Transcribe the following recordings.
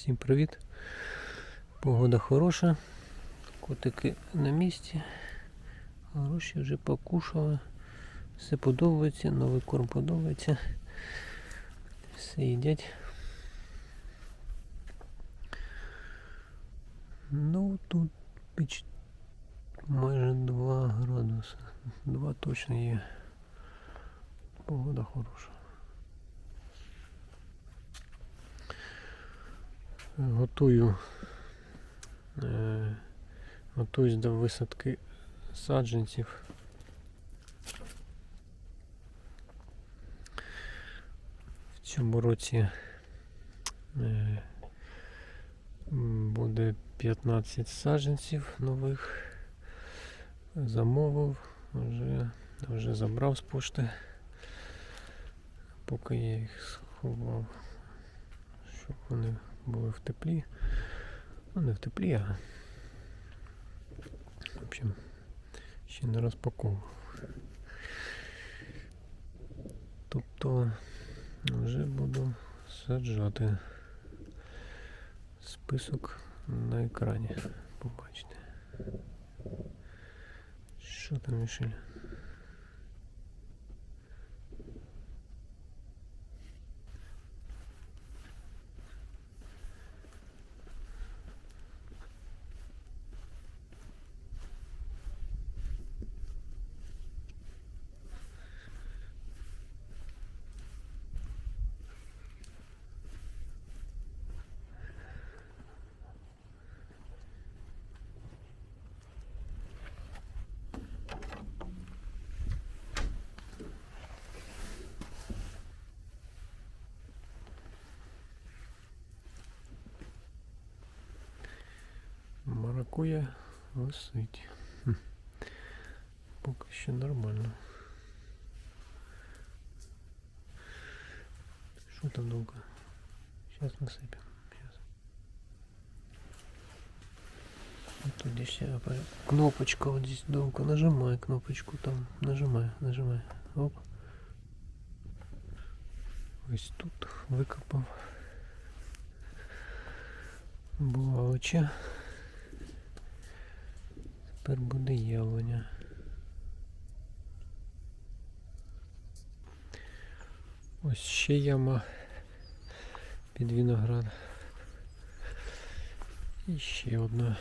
Всім привіт. Погода хороша. Котики на місці. Гроші вже покушали. Все подобається, новий корм подобається. Все їдять. Ну тут піч майже 2 градуси. 2 точно є. Погода хороша. Готую. Е, готуюсь до висадки саджанців. В цьому році е, буде 15 саджанців нових. Замовив, вже, вже забрав з пошти, поки я їх сховав, щоб вони були в теплі. Ну, не в теплі, а в общем, ще не розпаковував. Тобто вже буду саджати список на екрані. Побачите. Що там, Мішель? Маракуя висить. Хм. Поки що нормально. Що там довго? Сейчас насыпем. Вот здесь я кнопочка вот здесь долго. Нажимай кнопочку там. Нажимай, нажимай. Оп. Ось тут викопав. Булавича. Тепер буде яблуня. Ось ще яма під виноград. І ще одна.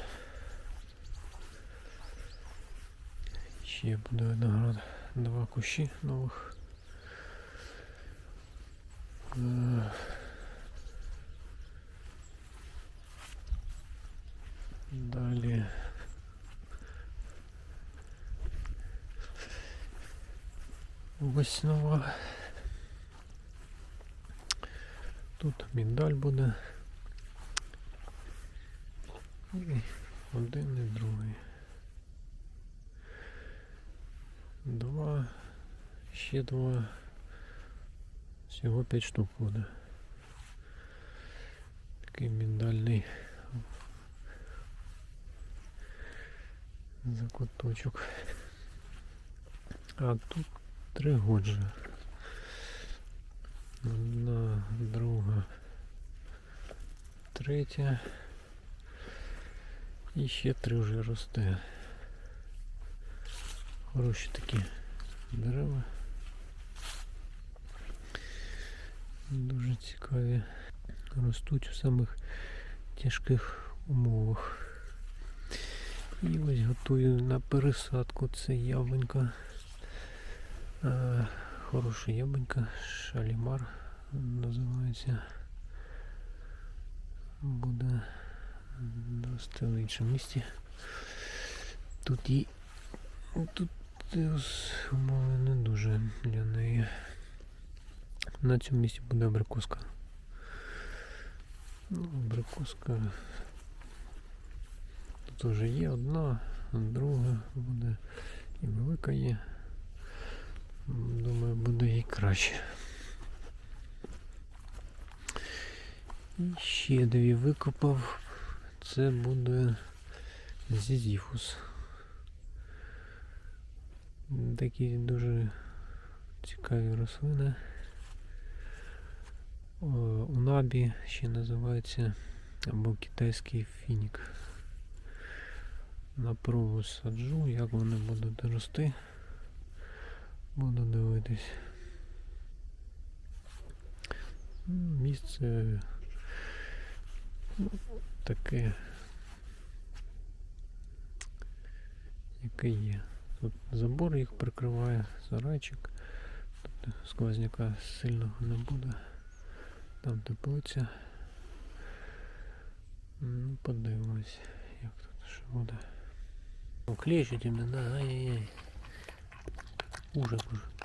Ще буде виноград. Два кущі нових. Ось нова. Тут міндаль буде. І один і другий. Два. Ще два. Всього п'ять штук буде. Такий міндальний закуточок. А тут три годжі. Одна, друга, третя. І ще три вже росте. Хороші такі дерева. Дуже цікаві. Ростуть у самих тяжких умовах. І ось готую на пересадку. Це яблунька. Е, Хороша яблунька, шалімар називається. Буде рости в іншому місці. Тут і тут умови не дуже для неї. На цьому місці буде абрикоска. Ну, абрикоска. Тут вже є одна, друга буде і велика є. Думаю, буде і краще. І ще дві викопав. Це буде зізіфус. Такі дуже цікаві рослини. О, Унабі ще називається або китайський фінік. На пробу саджу, як вони будуть рости. Буду дивитись. Ну, Місце ну, таке, яке є. Тут забор їх прикриває, сарайчик. Тут сквозняка сильного не буде. Там теплиця. Ну, подивимось, як тут що буде. Клещуть іменно, да, ай-яй-яй. Ужас уже.